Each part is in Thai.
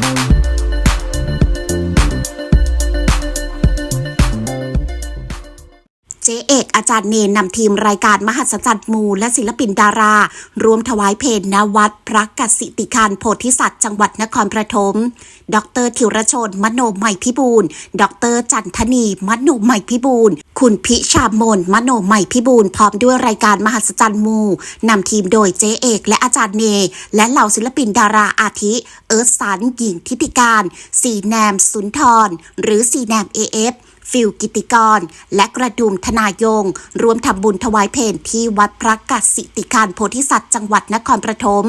เจ๊เอกอาจารย์เนนนำทีมรายการมหัศจรรย์มูและศิลปินดารา รวมถวายเพลณวัดพระกสิติคารโพธิสัตว์จังหวัดนครปฐม ดรธิรชน มโนใหม่พิบูลดรจันทนี มโนใหม่พิบูลคุณพิชามน มโนใหม่พิบูลพร้อมด้วยรายการมหัศจรรย์มูนำทีมโดยเจ๊เอกและอาจารย์เน และเหล่าศิลปินดาราอาทิ เอิร์ธสันหญิงทิติการ สีแนมสุนทร หรือสีแนมเอฟ ฟิลกิติกร และกระดุมธนายง รวมทำบุญถวายเพลที่วัดพระกัสสิติการโพธิสัตว์จังหวัดนครปฐม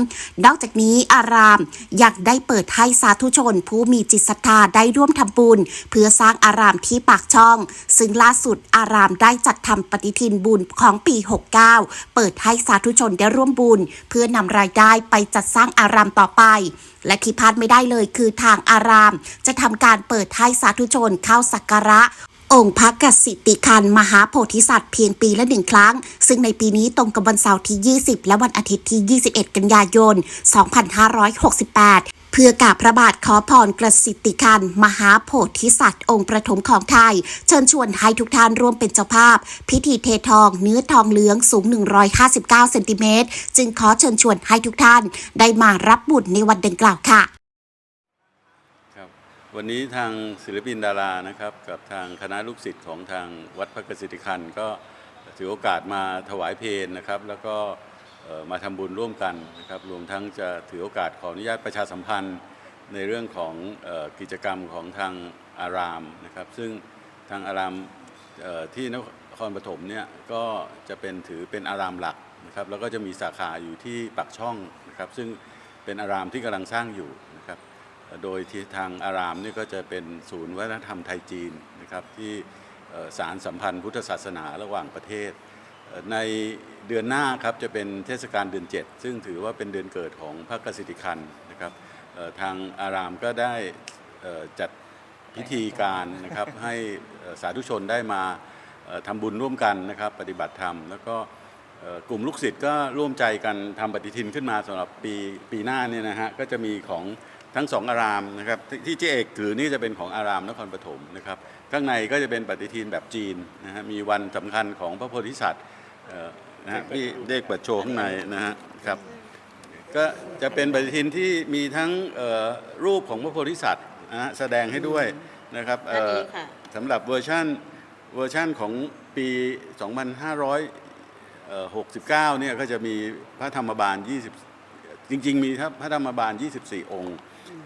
นอกจากนี้อารามอยากได้เปิดให้สาธุชน ผู้มีจิตศรัทธาได้ร่วมทำบุญ เพื่อสร้างอารามที่ปากช่อง ซึ่งล่าสุดอารามได้จัดทำปฏิทินบุญของปี 69 เปิดให้สาธุชนได้ร่วมบุญ เพื่อนำรายได้ไปจัดสร้างอารามต่อไป และที่พลาดไม่ได้เลยคือทางอาราม จะทำการเปิดให้สาธุชนเข้าสักการะองค์พระกสิติคัน มหาโพธิสัตว์เพียงปีละหนึ่งครั้ง ซึ่งในปีนี้ตรงกับวันเสาร์ที่ 20 และวันอาทิตย์ที่ 21 กันยายน 2568 เพื่อกราบพระบาทขอพรกระสิติคัน มหาโพธิสัตว์ องค์ประถมของไทย เชิญชวนให้ทุกท่านร่วมเป็นเจ้าภาพ พิธีเททองเนื้อทองเหลืองสูง 159 เซนติเมตร จึงขอเชิญชวนให้ทุกท่าน ได้มารับบุญในวันดังกล่าวค่ะครับวันนี้ทางศิลปินดารานะครับกับทางคณะลูกศิษย์ของทางวัดพระกสิทธิคันก็ถือโอกาสมาถวายเพลงนะครับ แล้วก็ มาทำบุญร่วมกันนะครับรวมทั้งจะถือโอกาสขออนุญาตประชาสัมพันธ์ในเรื่องของออกิจกรรมของทางอารามนะครับ ซึ่งทางอารามที่นครปฐมเนี่ยก็จะเป็นถือเป็นอารามหลักนะครับ แล้วก็จะมีสาขาอยู่ที่ปากช่องนะครับ ซึ่งเป็นอารามที่กำลังสร้างอยู่นะครับ โดยที่ทางอารามนี่ก็จะเป็นศูนย์วัฒนธรรมไทยจีนนะครับที่สารสัมพันธ์พุทธศาสนาระหว่างประเทศ ในเดือนหน้าครับจะเป็นเทศกาลเดือน 7 ซึ่งถือว่าเป็นเดือนเกิดของพระกสิทธิคันนะครับเอ่อทางอารามก็ได้เอ่อจัดพิธีการนะครับให้เอ่อสาธุชนได้มาเอ่อทำบุญร่วมกันนะครับปฏิบัติธรรม แล้วก็เอ่อกลุ่มลูกศิษย์ก็ร่วมใจกันทำปฏิทินขึ้นมาสำหรับปีปีหน้าเนี่ยนะฮะก็จะมีของทั้งสองอารามนะครับที่ที่เจ๊เอกถือนี่จะเป็นของอารามนครปฐมนะครับข้างในก็จะเป็นปฏิทินแบบจีนนะฮะมีวันสำคัญของพระโพธิสัตว์เอ่อ นะฮะที่เด็กเปิดโชว์ข้างในนะฮะครับ ก็จะเป็นปฏิทินที่มีทั้งเอ่อรูปของพระโพธิสัตว์นะฮะแสดงให้ด้วยนะครับเอ่ออันนี้ค่ะสำหรับเวอร์ชันเวอร์ชันของปี 2569 เนี่ยก็จะมีพระธรรมบาล 20 จริง ๆ มีพระธรรมบาล 24 องค์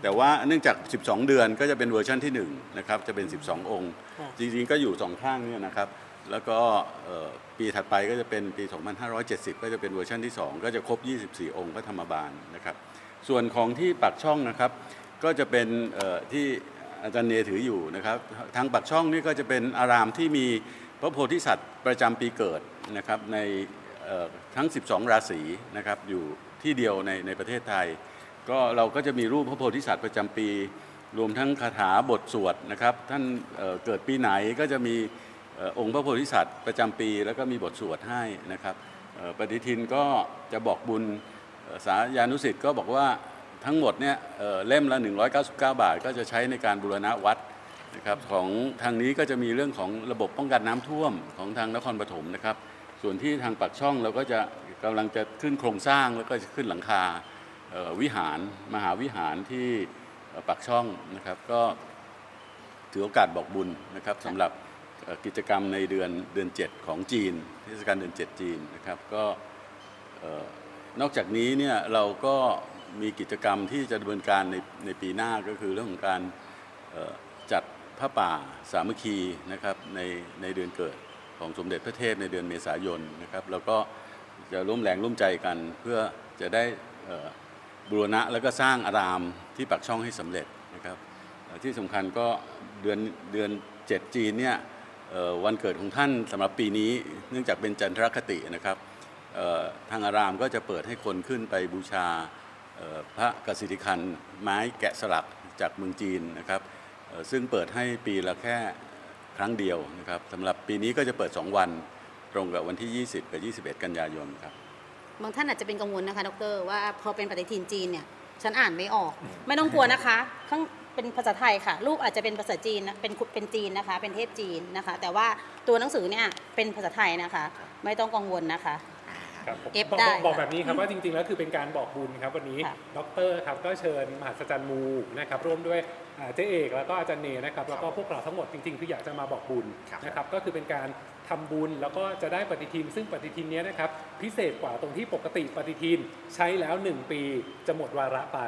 แต่ว่าเนื่องจาก 12 เดือนก็จะเป็นเวอร์ชันที่1นะครับจะเป็น 12 องค์ค่ะจริง ๆ ก็อยู่สองข้างเนี่ยนะครับ แล้วก็ปีถัดไปก็จะเป็นปี 2570 ก็จะเป็นเวอร์ชันที่ 2 ก็จะครบ 24 องค์พระธรรมบาลนะครับ ส่วนของที่ปากช่องนะครับ ก็จะเป็นที่อาจารย์เนถืออยู่นะครับ ทางปากช่องนี่ก็จะเป็นอารามที่มีพระโพธิสัตว์ประจำปีเกิดนะครับในทั้ง 12 ราศีนะครับอยู่ที่เดียวในในประเทศไทย ก็เราก็จะมีรูปพระโพธิสัตว์ประจำปี รวมทั้งคาถาบทสวดนะครับ ท่านเเกิดปีไหนก็จะมี องค์พระโพธิสัตว์ประจำปี แล้วก็มีบทสวดให้นะครับปฏิทินก็จะบอกบุญสายานุสิทธิ์ก็บอกว่าทั้งหมดเนี่ยเอ่อเล่มละ 199 บาท ก็จะใช้ในการบูรณะวัดนะครับของทางนี้ก็จะมีเรื่องของระบบป้องกันน้ำท่วมของทางนครปฐมนะครับ ส่วนที่ทางปากช่องเราก็จะกำลังจะขึ้นโครงสร้างแล้วก็จะขึ้นหลังคาวิหารมหาวิหารที่ปากช่องนะครับ ก็ถือโอกาสบอกบุญนะครับสำหรับ กิจกรรมในเดือนเดือน 7 ของจีนเทศกาลเดือน 7 จีนนะครับก็นอกจากนี้เนี่ยเราก็มีกิจกรรมที่จะดำเนินการในในปีหน้าก็คือเรื่องของการจัดพระป่าสามัคคีนะครับในในเดือนเกิดของสมเด็จพระเทพในเดือนเมษายนนะครับแล้วก็จะร่วมแรงร่วมใจกันเพื่อจะได้บูรณะแล้วก็สร้างอารามที่ปากช่องให้สำเร็จนะครับที่สำคัญก็เดือนเดือน 7 จีนเนี่ย วันเกิดของท่านสำหรับปีนี้ เนื่องจากเป็นจันทรคตินะครับทางอารามก็จะเปิดให้คนขึ้นไปบูชาพระกสิทธิคันไม้แกะสลักจากเมืองจีนนะครับซึ่งเปิดให้ปีละแค่ครั้งเดียวนะครับสำหรับปีนี้ก็จะเปิด 2 วันตรงกับวันที่ 20 กับ 21 กันยายนครับบางท่านอาจจะเป็นกังวลนะคะดรว่าพอเป็นปฏิทินจีนเนี่ยฉันอ่านไม่ออก ไม่ต้องกลัวนะคะข้าง เป็นภาษาไทยค่ะ รูปอาจจะเป็นภาษาจีนนะเป็นเป็นจีนนะคะ เป็นเทพจีนนะคะ แต่ว่าตัวหนังสือเนี่ยเป็นภาษาไทยนะคะ ไม่ต้องกังวลนะคะ ครับผมเอฟบอกได้บอกบอกแบบนี้ครับว่าจริงๆ แล้วคือเป็นการบอกบุญครับวันนี้ค่ะ ดรครับก็เชิญมหัศจรรย์มูนะครับร่วมด้วยอ่าเจ๊เอกแล้วก็อาจารย์เนนะครับแล้วก็พวกเราทั้งหมดจริงๆคืออยากจะมาบอกบุญครับ นะครับก็คือเป็นการทำบุญแล้วก็จะได้ปฏิทิน ซึ่งปฏิทินเนี้ยนะครับพิเศษกว่าตรงที่ปกติปฏิทินใช้แล้ว 1 ปีจะหมดวาระไป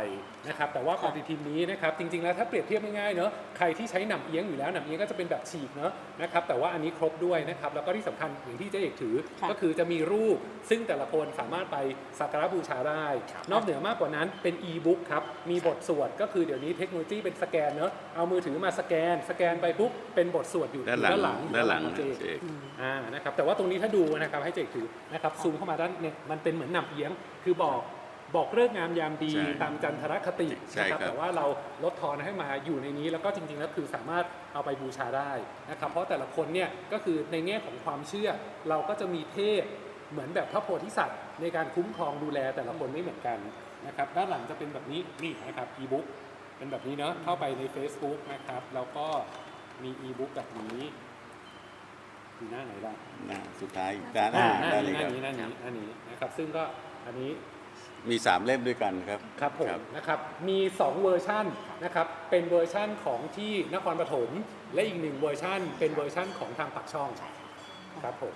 นะครับแต่ว่าปฏิทินนี้นะครับจริงๆแล้วถ้าเปรียบเทียบง่ายๆเนอะใครที่ใช้หนำเอียงอยู่แล้วหนำเอียงก็จะเป็นแบบฉีกเนอะนะครับแต่ว่าอันนี้ครบด้วยนะครับแล้วก็ที่สำคัญอย่างที่เจ๊เอกถือค่ะก็คือจะมีรูป ซึ่งแต่ละคนสามารถไปสักการะบูชาได้ครับนอกเหนือมากกว่านั้นเป็นอีบุ๊กครับมีบทสวดก็คือเดี๋ยวนี้เทคโนโลยีเป็นสแกนเนอะเอามือถือมาสแกน สแกนไปปุ๊บเป็นบทสวดอยู่ด้านหลังด้านหลังด้านหลังของเจเจกอ่านะครับแต่ว่าตรงนี้ถ้าดูนะครับให้เจกถือนะครับซูมเข้ามาด้านเนี่ยมันเป็นเหมือนหนับเอียง คือบอกบอกเลิกษ์งามยามดีใช่ตามจันทรคติใช่นะครับครับ แต่ว่าเราลดทอนให้มาอยู่ในนี้แล้วก็จริงๆแล้วคือสามารถเอาไปบูชาได้นะครับ เพราะแต่ละคนเนี่ยก็คือในแง่ของความเชื่อ เราก็จะมีเทพเหมือนแบบพระโพธิสัตว์ ในการคุ้มครองดูแลแต่ละคนไม่เหมือนกันนะครับด้านหลังจะเป็นแบบนี้นี่นะครับอีบุ๊กเป็นแบบนี้เนาะเข้าไปใน Facebook นะครับแล้วก็มีอีบุ๊กแบบนี้ อยู่หน้าไหนล่ะหน้าสุดท้ายด้านอ่าอ่าหน้าได้เลยนี้หคน้ารับ นี้หน้านี้หน้านี้นะครับ ซึ่งก็อันนี้ มีสามเล่มด้วยกันครับ ครับผมนะครับมี 2 เวอร์ชันนะครับเป็นเวอร์ชันของที่นครปฐมและอีกหนึ่งเวอร์ชันเป็นเวอร์ชันของทางปักช่องครับผม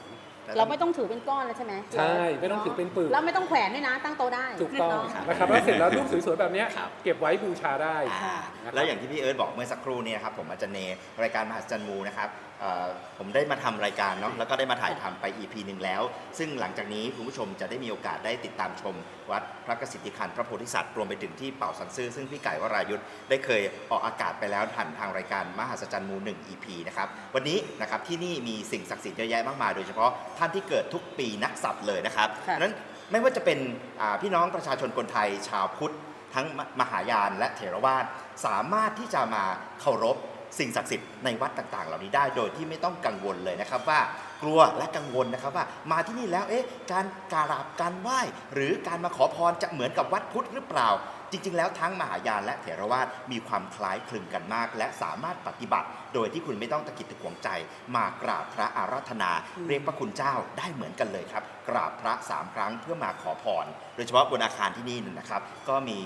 เราไม่ต้องถือเป็นก้อนแล้วใช่ไหมใช่ไม่ต้องถือเป็นปึก แล้วไม่ต้องแขวนด้วยนะตั้งโต๊ะได้ถูกต้องเนาะนะครับแล้วเสร็จแล้วรูปสวยๆแบบเนี้ยครับเก็บไว้บูชาได้อ่านะครับแล้วอย่างที่พี่เอิร์ธบอกเมื่อสักครู่เนี่ยนะครับผมอาจารย์เนรายการมหัศจรรย์มูนะครับเอ่อผมได้มาทำรายการเนาะแล้วก็ได้มาถ่ายทำไป EP หนึ่งแล้ว ซึ่งหลังจากนี้คุณผู้ชมจะได้มีโอกาสได้ติดตามชม วัดพระกสิทธิคันพระโพธิสัตว์รวมไปถึงที่เป่าสันซื่อซึ่งพี่ไก่วรายุทธ์ได้เคยออกอากาศไปแล้วผ่านทางรายการมหัศจรรย์มู1 EP นะครับวันนี้นะครับที่นี่มีสิ่งศักดิ์สิทธิ์เยอะแยะมากมายโดยเฉพาะท่านที่เกิดทุกปีนักสัตว์เลยนะครับค่ะดังนั้นไม่ว่าจะเป็นอ่าพี่น้องประชาชนคนไทยชาวพุทธ ทั้งมมหายานและเถรวาทสามารถที่จะมาเคารพสิ่งศักดิ์สิทธิ์ในวัดต่างๆ เหล่านี้ได้โดยที่ไม่ต้องกังวลเลยนะครับว่ากลัวและกังวลนะครับว่ามาที่นี่แล้วเอ๊ะการกราบการไหว้หรือการมาขอพรจะเหมือนกับวัดพุทธหรือเปล่า จริง ๆ แล้วทั้งมหายานและเถรวาทมีความคล้ายคลึงกันมาก และสามารถปฏิบัติ โดยที่คุณไม่ต้องตะกิดตะขวงใจ มากราบพระอาราธนา เรียกพระคุณเจ้าได้เหมือนกันเลยครับ กราบพระสามครั้งเพื่อมาขอพรโดยเฉพาะบนอาคารที่นี่นะครับก็มี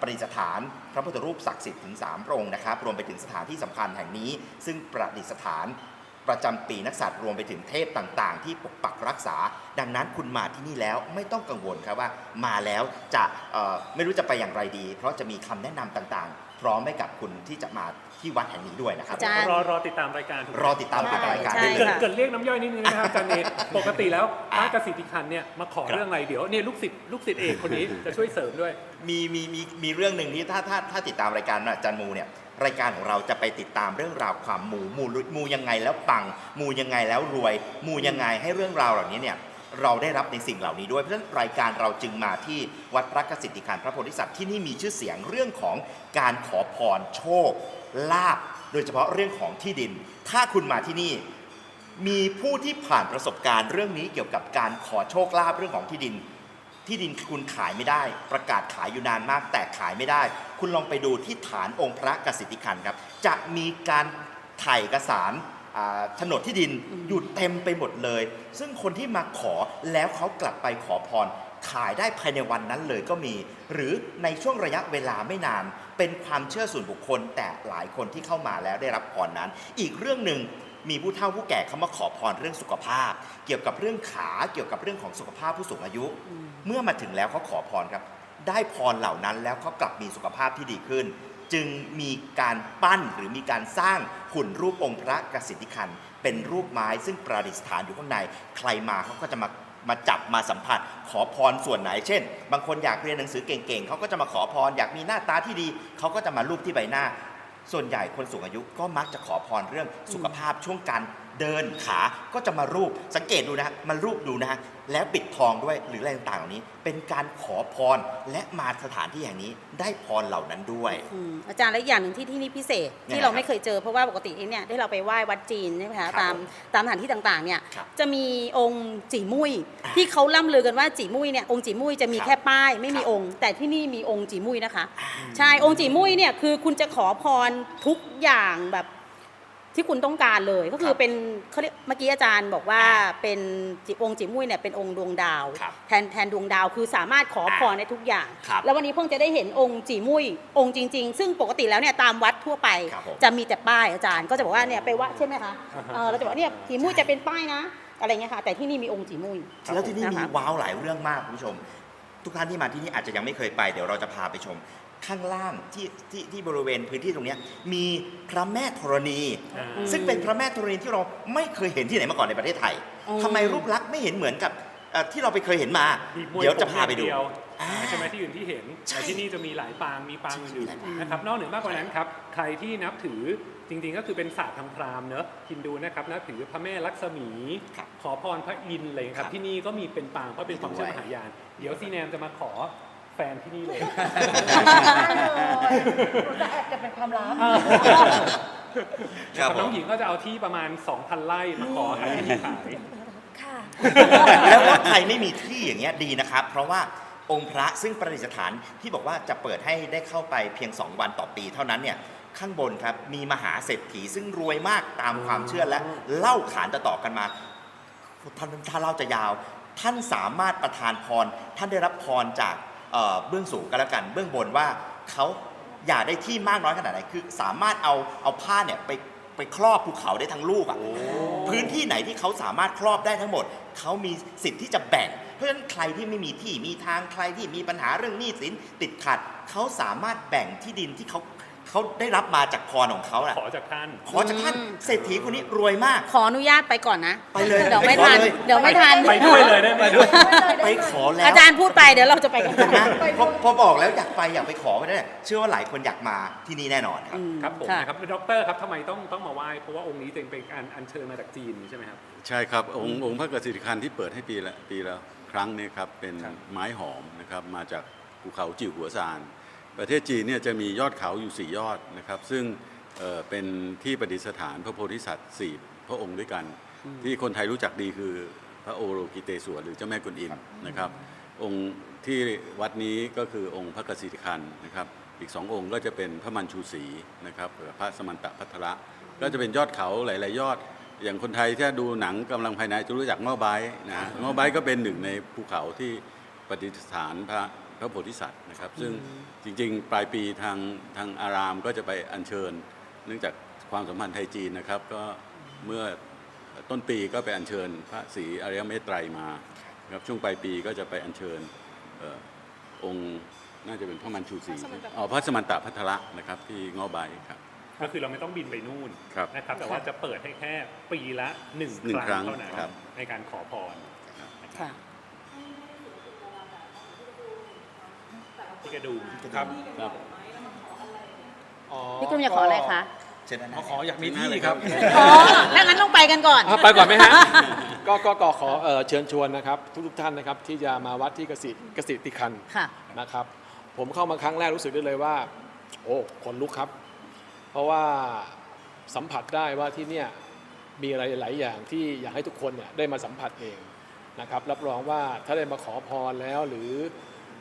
ประดิษฐานพระพุทธรูปศักดิ์สิทธิ์ถึง3พระองค์นะครับรวมไปถึงสถานที่สำคัญแห่งนี้ ซึ่งประดิษฐาน ประจำปีนักษัตริย์รวมไปถึงเทพต่างๆ ที่ปกปักรักษา ดังนั้นคุณมาที่นี่แล้วไม่ต้องกังวลครับว่า มาแล้วจะเอ่อไม่รู้จะไปอย่างไรดี เพราะจะมีคำแนะนำต่างๆ พร้อมให้กับคุณที่จะมาที่วัดแห่งนี้ด้วยนะครับ อาจารย์ รอรอติดตามรายการถูกไหมรอติดตามรายการใช่ได้เกิดค่ะเกิดเรียกน้ำย่อยนิดนึงนะครับอาจารย์เนปกติแล้วพระกสิทธิคันเนี่ยมาขอเรื่องอะไรเดี๋ยวเนี่ยลูกศิษย์ลูกศิษย์เอกคนนี้จะช่วยเสริมด้วย มีมีมีมีเรื่องหนึ่งที่ถ้าถ้าถ้าติดตามรายการอาจารย์มูเนี่ย รายการของเราจะไปติดตามเรื่องราวความมูมูมูยังไงแล้วปัง มูยังไงแล้วรวย มูยังไงให้เรื่องราวเหล่านี้เนี่ยเราได้รับในสิ่งเหล่านี้ด้วยเพราะฉะนั้นรายการเราจึงมาที่วัดพระกสิทธิคานพระโพธิสัตว์ที่นี่มีชื่อเสียงเรื่องของการขอพรโชคลาภโดยเฉพาะเรื่องของที่ดิน ถ้าคุณมาที่นี่มีผู้ที่ผ่านประสบการณ์เรื่องนี้เกี่ยวกับการขอโชคลาภเรื่องของที่ดิน ที่ดินคุณขายไม่ได้ ประกาศขายอยู่นานมากแต่ขายไม่ได้ คุณลองไปดูที่ฐานองค์พระกสิทธิคันครับ จะมีการถ่ายเอกสารอ่าโฉนดที่ดินอยู่เต็มไปหมดเลย ซึ่งคนที่มาขอแล้วเขากลับไปขอพร ขายได้ภายในวันนั้นเลยก็มี หรือในช่วงระยะเวลาไม่นาน เป็นความเชื่อส่วนบุคคล แต่หลายคนที่เข้ามาแล้วได้รับพรนั้น อีกเรื่องหนึ่ง มีผู้เฒ่าผู้แก่เขามาขอพรเรื่องสุขภาพ เกี่ยวกับเรื่องขาเกี่ยวกับเรื่องของสุขภาพผู้สูงอายุ เมื่อมาถึงแล้วเขาขอพรครับ ได้พรเหล่านั้นแล้วเขากลับมีสุขภาพที่ดีขึ้น จึงมีการปั้นหรือมีการสร้างหุ่นรูปองค์พระกสิทธิคันเป็นรูปไม้ซึ่งประดิษฐานอยู่ข้างใน ใครมาเขาก็จะมามาจับมาสัมผัส ขอพรส่วนไหน เช่น บางคนอยากเรียนหนังสือเก่งๆเขาก็จะมาขอพร อยากมีหน้าตาที่ดีเขาก็จะมารูปที่ใบหน้า ส่วนใหญ่คนสูงอายุก็มักจะขอพรเรื่องสุขภาพช่วงการ เดินขาก็จะมารูปสังเกตดูนะฮะมารูปดูนะฮะแล้วปิดทองด้วยหรืออะไรต่างๆเหล่านี้ เป็นการขอพรและมาสถานที่แห่งนี้ได้พรเหล่านั้นด้วย อืมอาจารย์และอีกอย่างหนึ่งที่ที่นี่พิเศษยังไงที่เราครับไม่เคยเจอเพราะว่าปกติเนี่ยที่เราไปไหว้วัดจีนใช่ไหมคะครับตามตามสถานที่ต่างๆเนี่ยครับจะมีองค์จีมุ้ยอ่าที่เขาล่ำลือกันว่าจีมุ้ยเนี่ยองค์จีมุ้ยจะมีครับแค่ป้ายไม่มีครับ องค์ แต่ที่นี่มีองค์จีมุ้ยนะคะ ใช่องค์จีมุ้ยเนี่ยคือคุณจะขอพรทุกอย่างแบบ ที่คุณต้องการเลยก็คืคอรับเป็นเขาเรียกเมื่อกี้อาจารย์บอกว่าเป็นจิองค์จีมุ้ยเนี่ยเป็นองค์ดวงดาว ครับแทนแทนดวงดาวคือสามารถขอพรได้ทุกอย่าง ครับแล้ววันนี้เพิ่งจะได้เห็นองค์จีมุ้ยองค์จริง ๆ ซึ่งปกติแล้วเนี่ยตามวัดทั่วไป ครับผม จะมีแต่ป้ายอาจารย์ก็จะบอกว่าเนี่ยไปวัดใช่ไหมคะอ่าฮะเออเราจะบอกว่าเนี่ยจีมุ้ยจะเป็นป้ายนะ อะไรเงี้ยค่ะแต่ที่นี่มีองค์จีมุ้ยแล้วที่นี่ะมีคะ ว้าวหลายเรื่องมากคุณผู้ชม ทุกท่านที่มาที่นี่อาจจะยังไม่เคยไปเดี๋ยวเราจะพาไปชม ข้างล่างที่ที่ที่บริเวณพื้นที่ตรงเนี้ยมีพระแม่ธรณี อ่า ซึ่งเป็นพระแม่ธรณีที่เราไม่เคยเห็นที่ไหนมาก่อนในประเทศไทยอืมทำไมรูปลักษณ์ไม่เห็นเหมือนกับเอ่อที่เราไปเคยเห็นมา มีมวยเดี๋ยวจะพาไปดูผมอย่งเยวอ่าใช่ไหมที่อื่นที่เห็นใช่แต่ที่นี่จะมีหลายปางมีปางอื่นหลายปางๆนะครับนอกเหนือมากกว่านั้นครับใครที่นับถือจริงๆก็คือเป็นศาสตร์ทางพราหมณ์เนอะฮินดูนะครับนับถือพระแม่ลักษมี ครับขอพรพระอินทร์อะไรอย่างเงี้ยครัครับบที่นี่ก็มีเป็นปางเพราะเป็นความเชื่อด้วยมหายาน เดี๋ยวซีแนมจะมาขอ แฟนที่นี่เลย จะแอบจะเป็นความลับ ครับน้องผมหญิงก็จะเอาที่ประมาณ 2,000ไร่มาขอหาที่ขาย ค่ะ แล้วถ้าใครไม่มีที่อย่างเงี้ยดีนะครับ เพราะว่าองค์พระซึ่งประดิษฐานที่บอกว่าจะเปิดให้ได้เข้าไปเพียง 2 วันต่อปีเท่านั้นเนี่ยข้างบนครับมีมหาเศรษฐีซึ่งรวยมากตามความเชื่อและเล่าขานต่อๆกันมาท่านถ้าเล่าจะยาว ท่านสามารถประทานพร ท่านได้รับพรจาก เอ่อเบื้องสูงกันแล้วกัน เบื้องบนว่าเขาอยากได้ที่มากน้อยขนาดไหนคือ สามารถเอาเอาผ้าเนี่ยไปไปครอบภูเขาได้ทั้งลูกอะพื้นที่ไหนที่เขาสามารถครอบได้ทั้งหมด เขามีสิทธิ์ที่จะแบ่ง เพราะฉะนั้นใครที่ไม่มีที่มีทางใครที่มีปัญหาเรื่องหนี้สินติดขัด เขาสามารถแบ่งที่ดินที่เขา เขาได้รับมาจากพรของเขาน่ะขอจากท่าน ขอจากท่านเศรษฐีคนนี้รวยมาก ขออนุญาตไปก่อนนะ ไปเลยเดี๋ยวไม่ไปขอทันเลย เดี๋ยวไม่ทัน ไปด้วยเลยได้ไหมไปขอแล้วอาจารย์พูดไปเดี๋ยวเราจะไปกันนะพอพอบอกแล้วอยากไปอยากไปขอไปได้เชื่อว่าหลายคนอยากมาที่นี่แน่นอนครับอืมครับผมค่ะนะครับด็อกเตอร์ครับทำไมต้องต้องมาไหว้เพราะว่าองค์นี้เป็นการอัญเชิญมาจากจีนใช่ไหมครับ ใช่ครับ องค์องค์พระกสิทธิคันที่เปิดให้ปีละปีละครั้งเนี่ยครับเป็นครับ ไม้หอมนะครับมาจากภูเขาจิ๋วหัวซาน ประเทศจีนเนี่ยจะมียอดเขาอยู่ 4 ยอดนะครับ ซึ่งเอ่อเป็นที่ประดิษฐานพระโพธิสัตว์สี่พระองค์ด้วยกัน ที่คนไทยรู้จักดีคือพระโอโรกิเตศวรหรือเจ้าแม่กวนอิมนะครับ องค์ที่วัดนี้ก็คือองค์พระกสิทธิคันนะครับ อีกสององค์ก็จะเป็นพระมันชูศรีนะครับหรือพระสมันตะพัทระก็จะเป็นยอดเขาหลาย ๆ ยอด อย่างคนไทยถ้าดูหนังกำลังภายในจะรู้จักง้อไบร์นะฮะง้อไบร์ก็เป็นหนึ่งในภูเขาที่ประดิษฐานพระ พระโพธิสัตว์นะครับ ซึ่งจริงๆ ปลายปีทางทางอารามก็จะไปอัญเชิญ เนื่องจากความสัมพันธ์ไทยจีนนะครับ ก็เมื่อต้นปีก็ไปอัญเชิญพระศรีอริยเมตไตรมานะครับช่วงปลายปีก็จะไปอัญเชิญเอ่อองค์น่าจะเป็นพระมันชูศรีอ๋อพระสมันตะพัทระนะครับที่ง้อไบร์ครับก็คือเราไม่ต้องบินไปนู่นครับนะครับแต่ว่าจะเปิดให้แค่ปีละหนึ่งหนึ่งครั้งครั้งเท่านั้นครับในการขอพรค่ะ ที่กระดูกครับครับอ๋อพี่กุ้มอยากขออะไรคะเชิญด้านหขน้าอขออยากมีที่ครับอ๋อถ้างั้นต้องไปกันก่อน อะไปก่อนไหมฮะ ก็ก็ก็ขอเอ่อเชิญชวนนะครับ ทุกทุกๆท่านนะครับที่จะมาวัดที่กสิกสิติคันค่ะ นะครับ ผมเข้ามาครั้งแรกรู้สึกได้เลยว่า โอ้คนลุกครับ เพราะว่าสัมผัสได้ว่าที่เนี่ยมีอะไรหลายอย่างที่อยากให้ทุกคนเนี่ยได้มาสัมผัสเองนะครับ รับรองว่าถ้าได้มาขอพรแล้วหรือ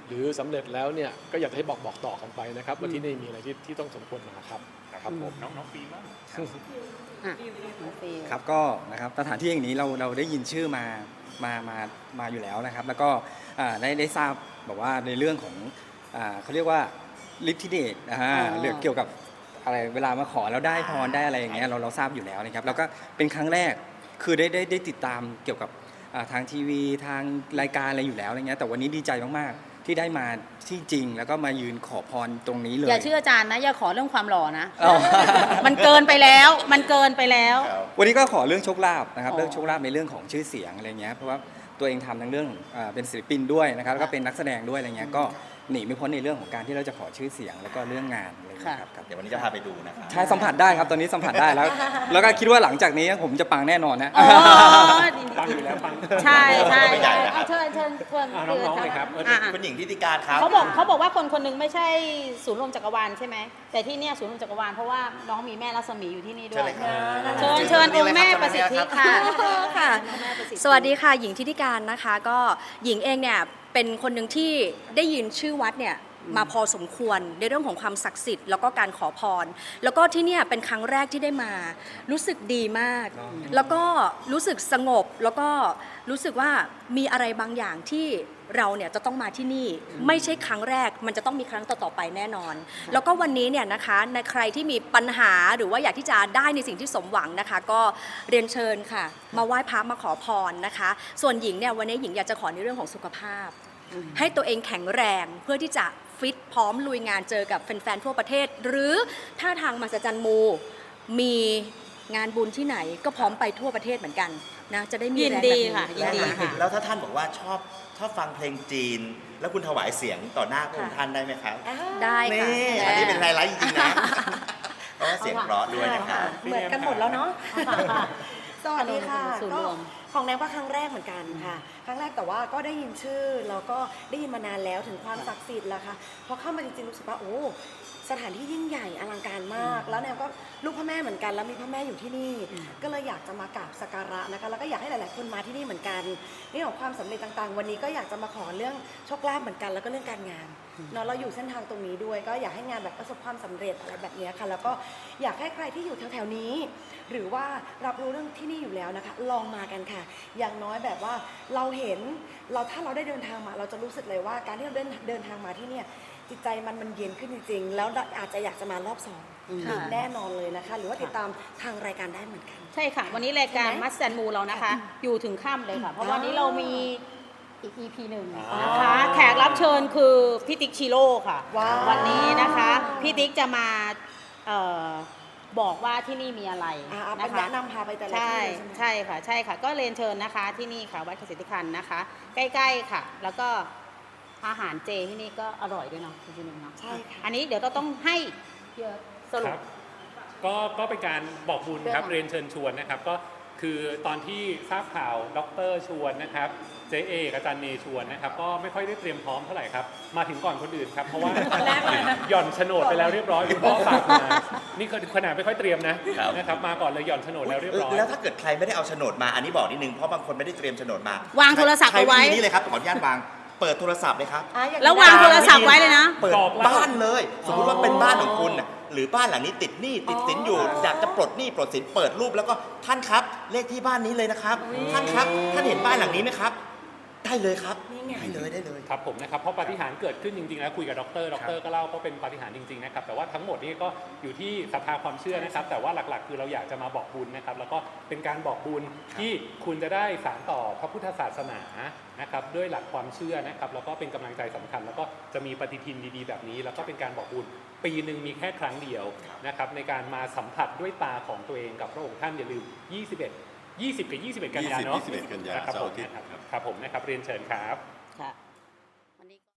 หรือสำเร็จแล้วเนี่ยก็อยากให้บอกบอกต่อกันไปนะครับว่าที่นี่มีอะไรที่ที่ต้องสมควรมาครับครับผมน้องน้องฟีบ้างอะน้องฟิลครับก็นะครับสถานที่อย่างนี้เราเราได้ยินชื่อมามามามาอยู่แล้วนะครับ แล้วก็อ่าได้ได้ทราบแบบว่าในเรื่องของอ่าเขาเรียกว่าลิทธิเดตอ่าอ๋อเรื่องเกี่ยวกับอะไรเวลามาขอแล้วได้พรได้อะไรอย่างเงี้ยเราเราทราบอยู่แล้วนะครับแล้วก็เป็นครั้งแรกคือได้ได้ได้ติดตามเกี่ยวกับอ่าทางทีวีทางรายการอะไรอยู่แล้วอะไรเงี้ยแต่วันนี้ดีใจมากๆ ที่ได้มาที่จริงแล้วก็มายืนขอพรตรงนี้เลย อย่าเชื่ออาจารย์นะ อย่าขอเรื่องความหล่อนะอ๋อมันเกินไปแล้ว มันเกินไปแล้ววันนี้ก็ขอเรื่องโชคลาภนะครับอ๋อเรื่องโชคลาภในเรื่องของชื่อเสียงอะไรเงี้ยเพราะว่าตัวเองทำทั้งเรื่องอ่าเป็นศิลปินด้วยนะครับแล้วก็เป็นนักแสดงด้วยอะไรเงี้ยก็ หนีไม่พ้นในเรื่องของการที่เราจะขอชื่อเสียงแล้วก็เรื่องงานอะไรค่ะครับครับเดี๋ยววันนี้จะพาไปดูนะครับใช่สัมผัสได้ครับตอนนี้สัมผัสได้แล้ว แล้วก็คิดว่าหลังจากนี้ผมจะปังแน่นอนนะอ๋อปังอยู่แล้วปัง ใช่ใช่ไม่ใหญ่นะครับเอาเชิญเชิญเชิญอ่าน้องๆเลยครับ อ่าคุณหญิงทิติการครับเขาบอกเขาบอกว่าคนคนหนึงไม่ใช่ศูนย์รวมจักรวาลใช่ไหมแต่ที่เนี่ยศูนย์รวมจักรวาลเพราะว่าน้องมีแม่รัศมีอยู่ที่นี่ด้เชิญวยเลยครับเชิญเชิญองค์แม่ประสิทธิค่ะค่ะองค์แม่ประสิทธิ สวัสดีค่ะ หญิงทิติการนะคะ ก็หญิงเองเนี่ย เป็นคนหนึ่งที่ได้ยินชื่อวัดเนี่ย มาพอสมควรในเรื่องของความศักดิ์สิทธิ์แล้วก็การขอพร แล้วก็ที่เนี่ยเป็นครั้งแรกที่ได้มา รู้สึกดีมาก แล้วก็รู้สึกสงบแล้วก็รู้สึกว่ามีอะไรบางอย่างที่เราเนี่ยจะต้องมาที่นี่ไม่ใช่ครั้งแรก มันจะต้องมีครั้งต่อๆไปแน่นอน แล้วก็วันนี้เนี่ยนะคะในใครที่มีปัญหาหรือว่าอยากที่จะได้ในสิ่งที่สมหวังนะคะ ก็เรียนเชิญค่ะ มาไหว้พระมาขอพรนะคะ ส่วนหญิงเนี่ยวันนี้หญิงอยากจะขอในเรื่องของสุขภาพ ให้ตัวเองแข็งแรงเพื่อที่จะฟิตพร้อมลุยงานเจอกับแฟนๆทั่วประเทศ หรือถ้าทางมาสจันมูมีงานบุญที่ไหนก็พร้อมไปทั่วประเทศเหมือนกันนะจะได้มียินแรงดีแบบค่ะยินดีค่ะ แล้วถ้าท่านบอกว่าชอบชอบฟังเพลงจีน แล้วคุณถวายเสียงต่อหน้าพระองค์ท่านได้ไหมครับได้ค่ะนี่อันนี้เป็นไฮไลท์จริงๆนะเพราะว่าเสียงเพราะด้วยนะครับ เหมือนกันหมดแล้วเนาะ สวัสดีค่ะศูนย์ก็รวม ของแนงก็ครั้งแรกเหมือนกันค่ะ ครั้งแรกแต่ว่าก็ได้ยินชื่อแล้วก็ได้ยินมานานแล้วถึงความศักดิ์สิทธิ์แล้วค่ะพอเข้ามาจริงๆรู้สึกว่าโอ้สถานที่ยิ่งใหญ่อลังการมาก แล้วแนวก็ลูกพระแม่เหมือนกันแล้วมีพระแม่อยู่ที่นี่ ก็เลยอยากจะมากราบสักการะนะคะแล้วก็อยากให้หลาย ๆ คนมาที่นี่เหมือนกันเรื่องของความสำเร็จต่าง ๆ วันนี้ก็อยากจะมาขอเรื่องโชคลาภเหมือนกัน แล้วก็เรื่องการงาน เนาะเราอยู่เส้นทางตรงนี้ด้วย ก็อยากให้งานแบบประสบความสำเร็จอะไรแบบเนี้ยค่ะ แล้วก็อยากให้ใครที่อยู่แถวๆนี้ หรือว่ารับรู้เรื่องที่นี่อยู่แล้วนะคะ ลองมากันค่ะ อย่างน้อยแบบว่าเราเห็นเราถ้าเราได้เดินทางมา เราจะรู้สึกเลยว่าการที่เราเดินเดินทางมาที่เนี่ยจิตใจมันมันเย็นขึ้นจริงๆ แล้วอาจจะอยากจะมารอบสองค่ะแน่นอนเลยนะคะ หรือว่าติดตามทางรายการได้เหมือนกัน ใช่ค่ะ วันนี้รายการใช่ไหมมัสแซนมูเรานะคะ อยู่ถึงค่ำเลยค่ะ เพราะวันนี้เรามี อีก EP หนึ่งอ๋อนะคะแขกรับเชิญคือพี่ติ๊กชิโร่ค่ะว้าววันนี้นะคะพี่ติ๊กจะมาเอ่อบอกว่าที่นี่มีอะไรอ่าเอาไปนะคะ แนะนำพาไปแต่ละใช่ที่เลยใช่ไหม ใช่ค่ะใช่ค่ะ ก็เรียนเชิญนะคะที่นี่ค่ะวัดเกษตรคันธ์นะคะ ใกล้ๆค่ะ แล้วก็อาหารเจที่นี่ก็อร่อยด้วยเนาะคุณจินเนาะใช่ค่ะ อันนี้เดี๋ยวเราต้องให้เยอะสรุคป รับก็ก็เป็นการบอกบุญครับเรื่องเรียนเชิญชวนนะครับ ก็ คือตอนที่ทราบข่าวดรชวนนะครับเจเอกอาจารย์เนชวนนะครับ ก็ไม่ค่อยได้เตรียมพร้อมเท่าไหร่ครับ มาถึงก่อนคนอื่นครับ เพราะว่าหย่อนโฉนดไปแล้วเรียบร้อยคุณพ่อฝากมานี่คือขนาดไม่ค่อยเตรียมนะครับนะครับมาก่อนเลยหย่อนโฉนดแล้วเรียบร้อยแล้วถ้าเกิดใครไม่ได้เอาโฉนดมาอันนี้บอกนิดนึงเพราะบางคนไม่ได้เตรียมโฉนดมาวางโทรศัพท์เอาไว้ใช้วิธีนี้เลยครับขออนุญาตวาง เปิดโทรศัพท์เลยครับ อะอย่นี้แล้ววางโทรศัพท์ไว้เลยนะ เปิดกรอกเหล้าบ้านเลย สมมติว่าเป็นบ้านของคุณน่ะหรือบ้านหลังนี้ติดหนี้ติดสินอยู่อยากจะปลดหนี้ปลดสินเปิดรูปแล้วก็ท่านครับเลขที่บ้านนี้เลยนะครับ ท่านครับท่านเห็นบ้านหลังนี้ไหมครับ ได้เลยครับนี่ไงได้เลยได้เลย ครับผมนะครับเพราะปาฏิหาริย์เกิดขึ้นจริงๆแล้วคุยกับดรดรก็เล่าก็เป็นปาฏิหาริย์จริงๆนะครับแต่ว่าทั้งหมดนี้ก็อยู่ที่ศรัทธาความเชื่อนะครับแต่ว่าหลักๆ คือเราอยากจะมาบอกบุญนะครับแล้วก็เป็นการบอกบุญที่คุณจะได้สานต่อพระพุทธศาสนานะครับด้วยหลักความเชื่อนะครับแล้วก็เป็นกำลังใจสำคัญ แล้วก็จะมีปฏิทินดีๆ แบบนี้ แล้วก็เป็นการบอกบุญปีหนึ่งมีแค่ครั้งเดียวนะครับในการมาสัมผัสด้วยตาของตัวเองกับพระองค์ท่านอย่าลืม 21 20 กับ 21 กันยาเนาะ20 21 กันยานะครับเสาผร์มอาทิตย์นะครับครับครับผมนะครับเรียนเชิญครับค่ะ